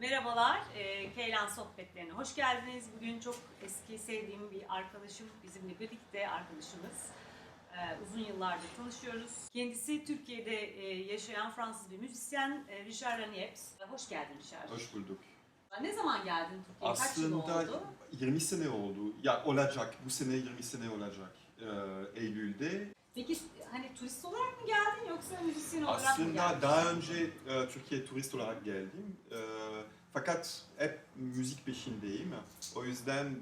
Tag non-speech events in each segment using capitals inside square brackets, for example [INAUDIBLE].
Merhabalar, e, Keylan Sohbetlerine hoş geldiniz. Bugün çok eski sevdiğim bir arkadaşım bizimle birlikte arkadaşımız. E, uzun yıllardır tanışıyoruz. Kendisi Türkiye'de e, yaşayan Fransız bir müzisyen e, Richard Raniepes. Hoş geldin Richard. Hoş bulduk. Ne zaman geldin Türkiye'ye? Kaç yıl Aslında oldu? 20 sene oldu. Ya olacak. Bu sene 20 sene olacak. Ee, Eylül'de. Peki hani turist olarak mı geldin yoksa müzisyen olarak mı Aslında geldin? daha önce e, Türkiye turist olarak geldim. E, fakat hep müzik peşindeyim. O yüzden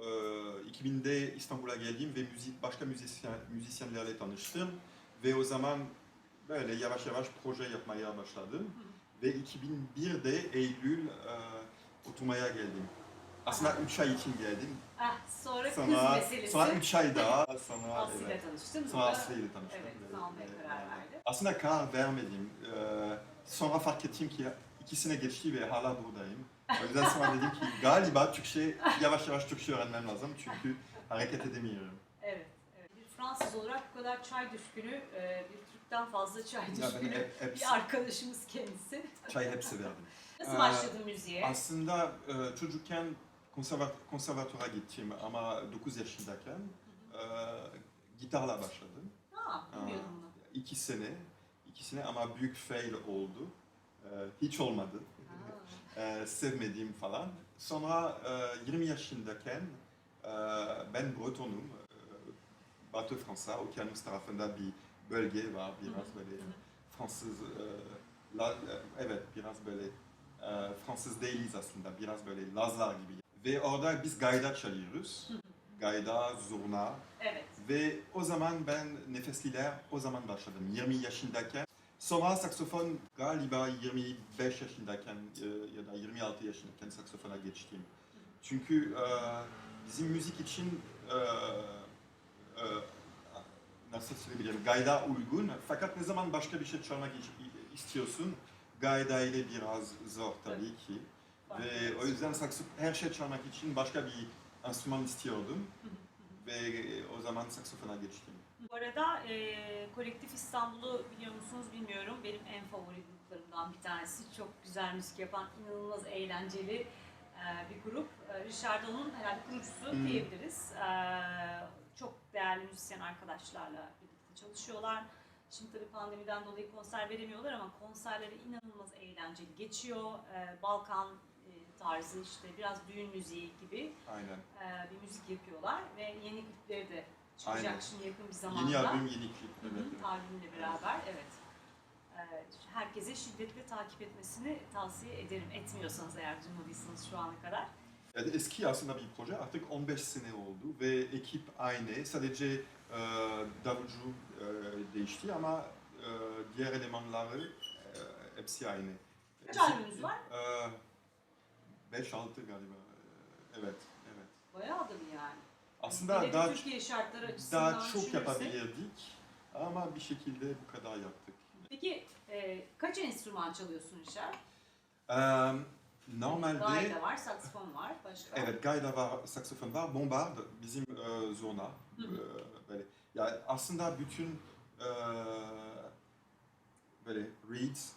e, 2000'de İstanbul'a geldim ve müzik başka müzisyen müzisyenlerle tanıştım ve o zaman böyle yavaş yavaş proje yapmaya başladım. Ve 2001'de Eylül e, oturmaya geldim. Aslında 3 ay için geldim. Ah, sonra, kız Sonra, meselesi. sonra 3 ay daha. [LAUGHS] Sonra, Aslı ile evet. tanıştın. Sonra Sonra- Aslı ile tanıştım. Evet, Evet, kalmaya evet, karar evet. verdi. Aslında karar vermedim. Ee, sonra fark ettim ki iki sene geçti ve hala buradayım. O yüzden sonra [LAUGHS] dedim ki galiba Türkçe, yavaş yavaş Türkçe öğrenmem lazım çünkü hareket edemiyorum. Evet, evet. Bir Fransız olarak bu kadar çay düşkünü, e, bir Türk'ten fazla çay Ya ben düşkünü hep, hep bir arkadaşımız kendisi. çay hep severdim. Nasıl Ee, başladın müziğe? Aslında e, çocukken konservat konservatöre gittim ama 9 yaşındayken e, gitarla başladım. Ha, bilmiyordum bunu. İki sene, iki sene ama büyük fail oldu. E, hiç olmadı. E, sevmediğim falan. Sonra e, 20 yaşındayken e, ben Bretonum. E, Batı Fransa, okyanus tarafında bir bölge var. Biraz böyle Fransız, e, la- e, evet biraz böyle e, Fransız değiliz aslında. Biraz böyle Lazlar gibi. Ve orada biz gayda çalıyoruz. Gayda, zurna. Evet. Ve o zaman ben nefesliler o zaman başladım 20 yaşındayken. Sonra saksofon galiba 25 yaşındayken e, ya da 26 yaşındayken saksofona geçtim. Çünkü e, bizim müzik için e, nasıl söyleyebilirim gayda uygun fakat ne zaman başka bir şey çalmak istiyorsun gayda ile biraz zor tabii ki. Ve o yüzden sakso- her şey çalmak için başka bir enstrüman istiyordum ve o zaman saksofona geçtim. Bu arada e, Kolektif İstanbul'u biliyor musunuz bilmiyorum. Benim en favori gruplarımdan bir tanesi. Çok güzel müzik yapan, inanılmaz eğlenceli e, bir grup. E, Richard onun herhalde kurucusu Hmm. diyebiliriz. E, çok değerli müzisyen arkadaşlarla birlikte çalışıyorlar. Şimdi tabii pandemiden dolayı konser veremiyorlar ama konserleri inanılmaz eğlenceli geçiyor. E, Balkan e, tarzı işte biraz düğün müziği gibi Aynen. e, bir müzik yapıyorlar ve yeni klipleri de çıkacak Aynen. şimdi yakın bir zamanda. Yeni albüm, yeni klip. Evet. albümle beraber evet. Ee, herkese şiddetle takip etmesini tavsiye ederim. Etmiyorsanız eğer duymadıysanız şu ana kadar. Yani eski aslında bir proje artık 15 sene oldu ve ekip aynı. Sadece e, davulcu e, değişti ama e, diğer elemanları e, hepsi aynı. Kaç albümünüz var? 5-6 galiba. Evet, evet. Bayağıdır yani. Aslında Hele daha, Türkiye şartları açısından daha çok düşünürsek- yapabilirdik ama bir şekilde bu kadar yaptık. Peki e, kaç enstrüman çalıyorsun Richard? Eee, normalde... Gayda var, saksafon var, başka? Evet, gayda var, saksofon var, bombard bizim e. Hı hı. E, böyle. Ya aslında bütün e, böyle reeds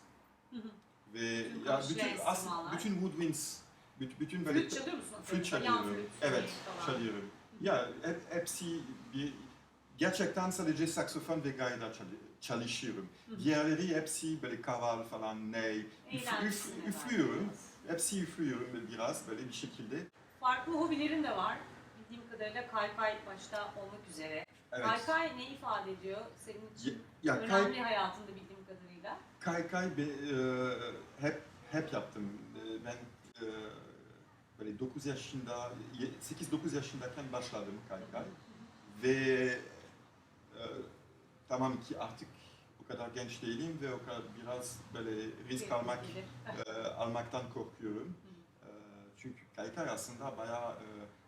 Hı hı. ve Bütün ya bütün aslında bütün woodwinds, bütün, bütün böyle Flüt çalıyor musun? flüt Yan çalıyorum. flüt, Evet, falan. çalıyorum. Ya hep, hepsi bir gerçekten sadece saksofon ve gayda çalı- çalışıyorum. Diğerleri hepsi böyle kaval falan, ney, üf, üf, üflüyorum. Hepsi üflüyorum biraz böyle bir şekilde. Farklı hobilerin de var. Bildiğim kadarıyla kaykay başta olmak üzere. Evet. Kaykay ne ifade ediyor senin için? Ya, ya Önemli kay, hayatında bildiğim kadarıyla. kaykay be, e, hep hep yaptım. E, ben e, böyle 9 yaşında, 8-9 yaşındayken başladım kaykay. Ve e, tamam ki artık o kadar genç değilim ve o kadar biraz böyle risk almak [LAUGHS] e, almaktan korkuyorum. E, çünkü kaykay aslında bayağı e,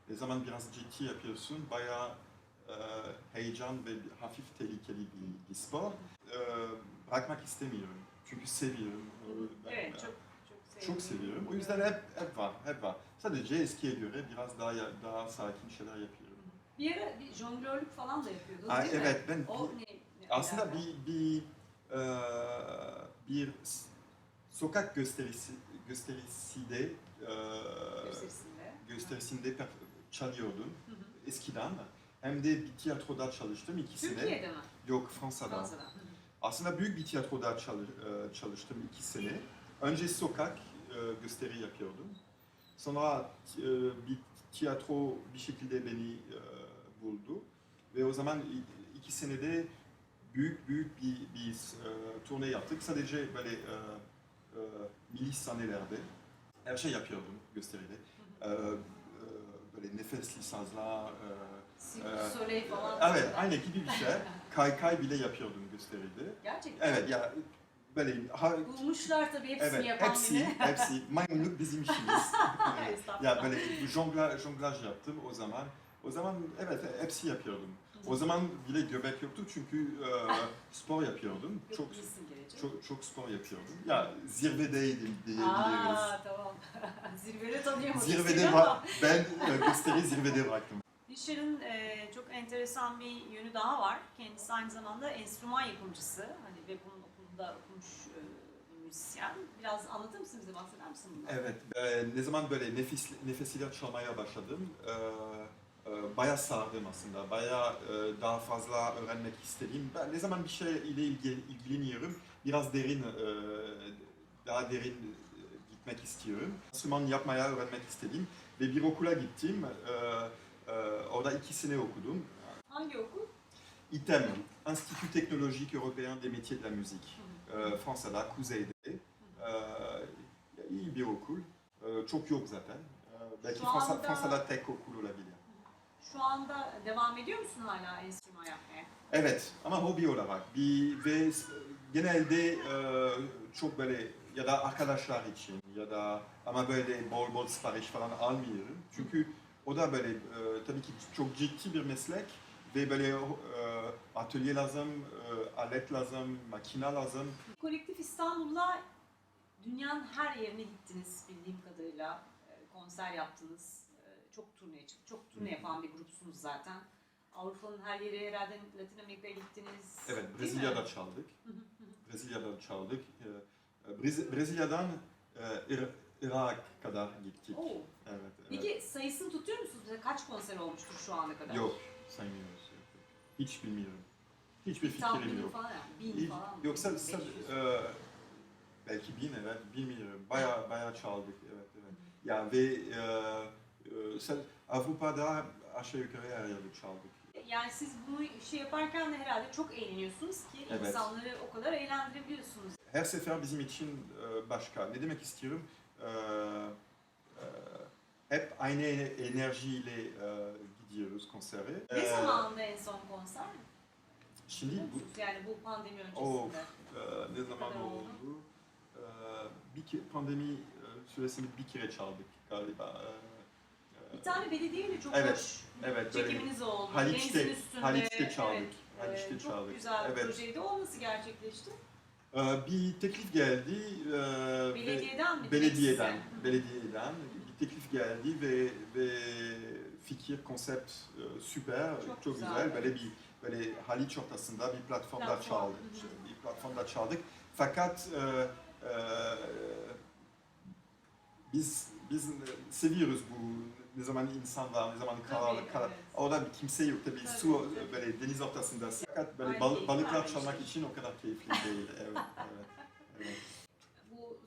ne zaman biraz ciddi yapıyorsun bayağı e, heyecan ve hafif tehlikeli bir, bir spor. E, bırakmak istemiyorum. Çünkü seviyorum. Ben- Evet, ben çok çok seviyorum. O yüzden hep hep var, hep var. Sadece eskiye göre biraz daha daha sakin şeyler yapıyorum. Bir ara bir jonglörlük falan da yapıyordun Ay, değil mi? evet ben O ne? ne aslında alaka? bir bir e, bir sokak gösterisi gösterisi de e, Gösterisinde. gösterisinde per- çalıyordum Hı hı. eskiden. Hem de bir tiyatroda çalıştım iki sene. Türkiye'de mi? Yok Fransa'da. Fransa'da. Hı. Aslında büyük bir tiyatroda e, çalıştım iki sene. Önce sokak gösteri yapıyordum. Sonra e, bir tiyatro bir şekilde beni e, buldu. Ve o zaman iki senede büyük büyük bir, bir e, turne yaptık. Sadece böyle e, e, milli sahnelerde her şey yapıyordum gösteride. E, e, böyle nefesli sazlar, e, Soleil falan. evet aynı gibi bir şey. Kaykay bile yapıyordum gösteride. Gerçekten. Evet ya böyle ha, Bulmuşlar tabii hepsini evet yapan hepsi biri. [LAUGHS] hepsi maymunluk bizim işimiz. [LAUGHS] Evet. Ya böyle jonglaj, jonglaj yaptım o zaman. O zaman evet hepsi yapıyordum. O zaman bile göbek yoktu çünkü e, [LAUGHS] spor yapıyordum. Yok, Çok çok çok spor yapıyordum. Ya zirvedeydim diyebiliriz. Aa tamam. Zirvede tanıyamadık Zirvede var. Ben e, gösteri zirvede bıraktım. Dişler'in e, çok enteresan bir yönü daha var. Kendisi aynı zamanda enstrüman yapımcısı. Hani ve bunun okulunda okumuş e, müzisyen. Biraz anlatır mısın bize, bahseder misin bundan? Evet, e, ne zaman böyle nefis, nefesiyle çalmaya başladım, e, e, bayağı sardım aslında, bayağı e, daha fazla öğrenmek istedim. Ben ne zaman bir şey ile ilgi- ilgileniyorum, biraz derin, e, daha derin gitmek istiyorum. Enstrüman yapmaya öğrenmek istedim ve bir okula gittim, e, e, orada iki sene okudum. Hangi okul? İTEM, Institut Teknolojik Européen des Métiers de la Musique. e, Fransa'da, kuzeyde. E, iyi bir okul. E, çok yok zaten. E, belki Şu Fransa, anda- Fransa'da tek okul olabilir. Şu anda devam ediyor musun hala enstrüman yapmaya? Evet ama hobi olarak bir ve s- genelde e, çok böyle ya da arkadaşlar için ya da ama böyle bol bol sipariş falan almıyorum. Çünkü o da böyle e, tabii ki çok ciddi bir meslek ve böyle e, atölye lazım, e, alet lazım, makine lazım. Kolektif İstanbul'la dünyanın her yerine gittiniz bildiğim kadarıyla. E, Konser yaptınız. E, Çok turne çıktı. Çok turne yapan bir grupsunuz zaten. Avrupa'nın her yeri herhalde Latin Amerika'ya gittiniz. Evet? Brezilya'da çaldık. Brezilya'da çaldık. Ee, Brez- Brezilya'dan e, Ir- Irak'a kadar gittik. Oo. Evet, evet. Peki sayısını tutuyor musunuz? Kaç konser olmuştur şu ana kadar? Yok, saymıyoruz. Hiç bilmiyorum. Hiçbir fikrim yok. falan yani. Bin Hiç- falan. Yoksa 500. e, belki bin evet, bilmiyorum. Baya baya çaldık. Evet, evet. Ya ve e, e, sen- Avrupa'da aşağı yukarı her yerde çaldık. Yani siz bunu şey yaparken de herhalde çok eğleniyorsunuz ki Evet. insanları o kadar eğlendirebiliyorsunuz. Her sefer bizim için e, başka. Ne demek istiyorum? E, e, hep aynı enerjiyle gidiyoruz konsere. Ne E, zamanında en son konser? Şimdi bu? Yani bu pandemi öncesinde. Of, e, ne zaman oldu? oldu? E, bir ke- pandemi e, süresinde bir kere çaldık galiba. E, e, Bir tane belediyeyle çok Evet, hoş evet, böyle çekiminiz oldu. Haliç'te- Denizin üstünde. Haliç'te çaldık. Evet, Haliç'te e, çok çaldık. güzel bir Evet. projeydi. O nasıl gerçekleşti? bir teklif geldi. Belediyeden mi? Belediyeden, belediyeden bir teklif geldi ve, ve fikir, konsept e, süper, Çok çok, güzel, güzel. Böyle bir böyle Haliç ortasında bir platformda Platform, çaldık. bir platformda çaldık. Fakat e, e, biz biz seviyoruz bu ne zaman insan var, ne zaman Tabii, karanlık. evet. Orada bir kimse yok tabii, Tabii, su tabii. böyle deniz ortasında. Fakat böyle bal- balıklar çalmak için o kadar keyifli değil. Evet, evet, evet. [LAUGHS]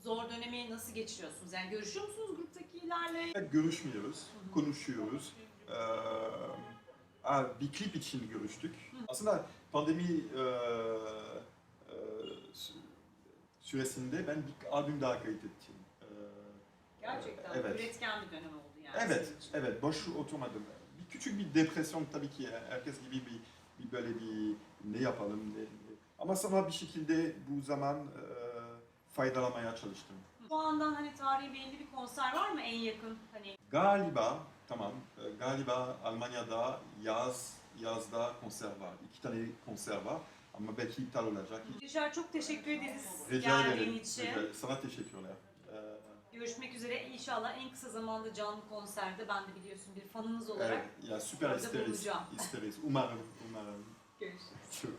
Zor dönemi nasıl geçiriyorsunuz? Yani görüşüyor musunuz gruptakilerle? Görüşmüyoruz, konuşuyoruz. Ee, bir klip için görüştük. Aslında pandemi e, e, sü- süresinde ben bir albüm daha kaydettim. Ee, Gerçekten Evet. üretken bir dönem oldu yani. evet, evet, boş oturmadım. Bir küçük bir depresyon tabii ki herkes gibi bir, bir böyle bir ne yapalım ne, Ama sonra bir şekilde bu zaman e, faydalanmaya çalıştım. Şu andan hani tarihi belli bir konser var mı en yakın? Hani Galiba tamam e, galiba Almanya'da yaz yazda konser var. İki tane konser var ama belki iptal olacak. Yaşar çok teşekkür ederiz Rica geldiğin ederim. için. Rica- Sana teşekkürler. Ee, Görüşmek üzere. İnşallah en kısa zamanda canlı konserde ben de biliyorsun bir fanınız olarak evet, ya süper isteriz. bulunacağım. isteriz. Umarım, umarım. [LAUGHS] görüşürüz. Çok